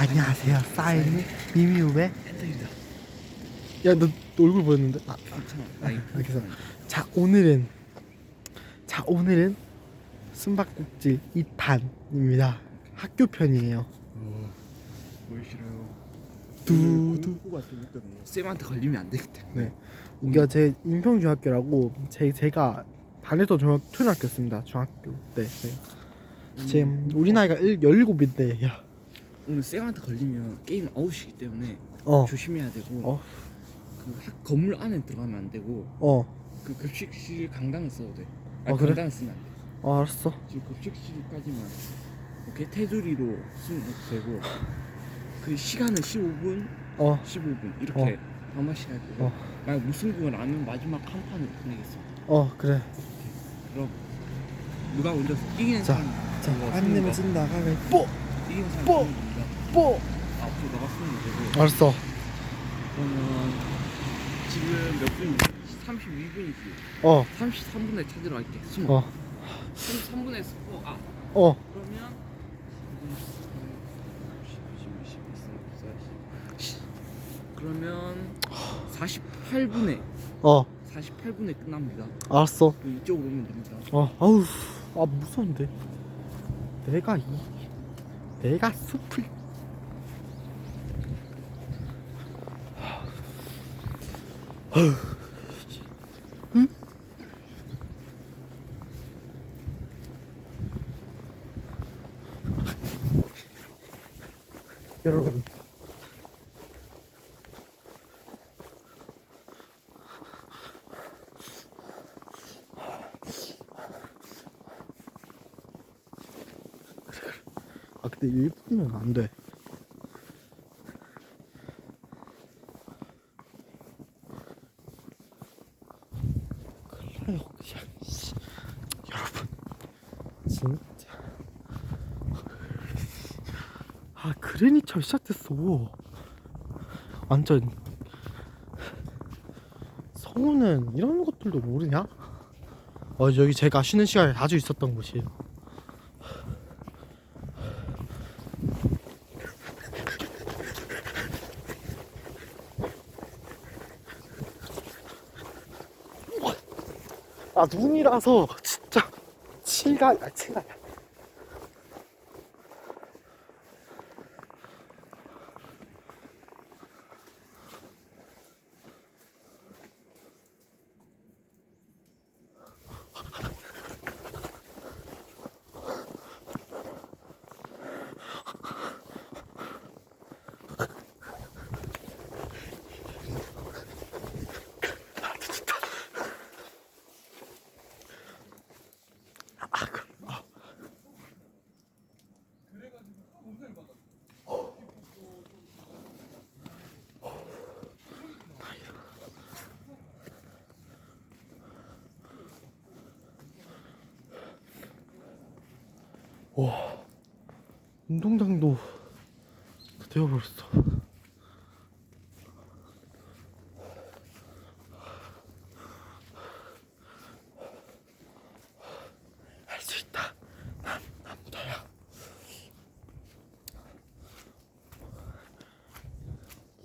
안녕하세요. 사인 이 미미우의 팬들이다. 야너 얼굴 보였는데? 아, 괜찮아. 아니, 알겠어. 자 오늘은 자 오늘은 숨바꼭질 2탄입니다. 학교 편이에요. 뭘 싫어요? 두두. 공부가 좀 있거든요. 쌤한테 걸리면 안 되기 때문에. 네. 이게 제 인평중학교라고 제 제가 다녔던 중학 초등학교였습니다. 중학교 때. 네. 지금 우리 나이가 17인데 야. 오늘 쌤한테 걸리면 게임 아웃이기 때문에 어. 조심해야 되고 어. 그 학, 건물 안에 들어가면 안 되고 어. 그 급식실 강당을 써도 돼. 어, 아, 그래? 강당을 쓰면 안 돼. 어 알았어. 지금 급식실까지만 이렇게 테두리로 쓰면 되고 그 시간은 15분, 어. 15분 이렇게 한 번씩 할 거고 어. 만약 무승부가 나면 마지막 한 판을 보내겠어. 어 그래. 그럼 누가 먼저 이기는 자, 사람 자, 누가 안 쓰는 내면 거? 진다. 가면 뽀! 뽀! 겁니다. 뽀! 앞으로 쓰면 되고 알았어. 그러면 지금 몇 분이지? 32분이지. 어. 33분에 찾으러 갈게. 숨어. 어. 33분에 숨어. 아 어. 그러면 그러면 48분에 어. 48분에 끝납니다. 알았어. 그 이쪽으로 오면 됩니다. 어. 아우. 아 무서운데. 내가 이 내가 숲을. 응? 여러분 아 근데 1분이면 안 돼. 큰일 나요 그냥 씨. 여러분 진짜 아 시작됐어 완전 성우는 이런 것들도 모르냐? 어 여기 제가 쉬는 시간에 자주 있었던 곳이에요 아 눈이라서 진짜 칠가야 칠가 와 운동장도 되어버렸어. 할 수 있다.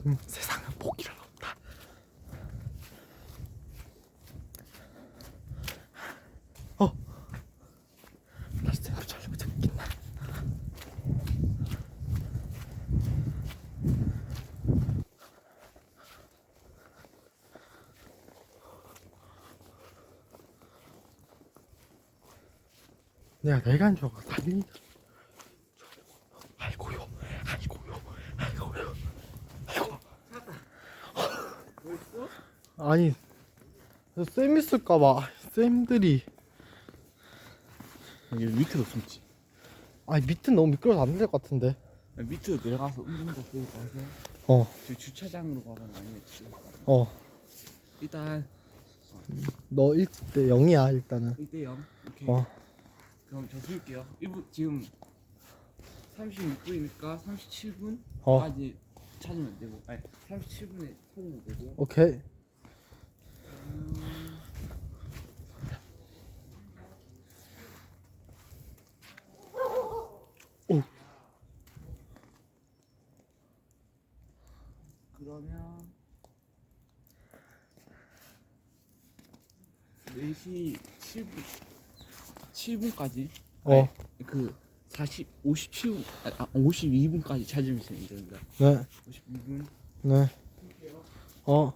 음, 세상은 포기란 없다 어 다시 쌤을 잘려고 재밌겠나 내가 내가 한줄 알고 달리니까 아이고요 아이고요 아이고요. 아이고 아니 쌤 있을까봐 쌤들이 여기 밑으로 숨지. 아니 밑은 너무 미끄러워서 안 될 것 같은데. 밑으로 내려가서 운동도 보고 가서 어. 저 주차장으로 가거나 아니면 집에 가거나. 어, 일단. 너 1대 0이야 일단은. 1대 0 오케이. 어 그럼 저 쓸게요. 1분 지금 36분이니까 37분까지 어. 찾으면 되고, 아니 37분에 찾으면 되고. 오케이 오 그러면 4시 7분 7분까지 어, 그 40, 57분, 아, 52분까지 찾으면 됩니다. 네, 52분. 네. 어,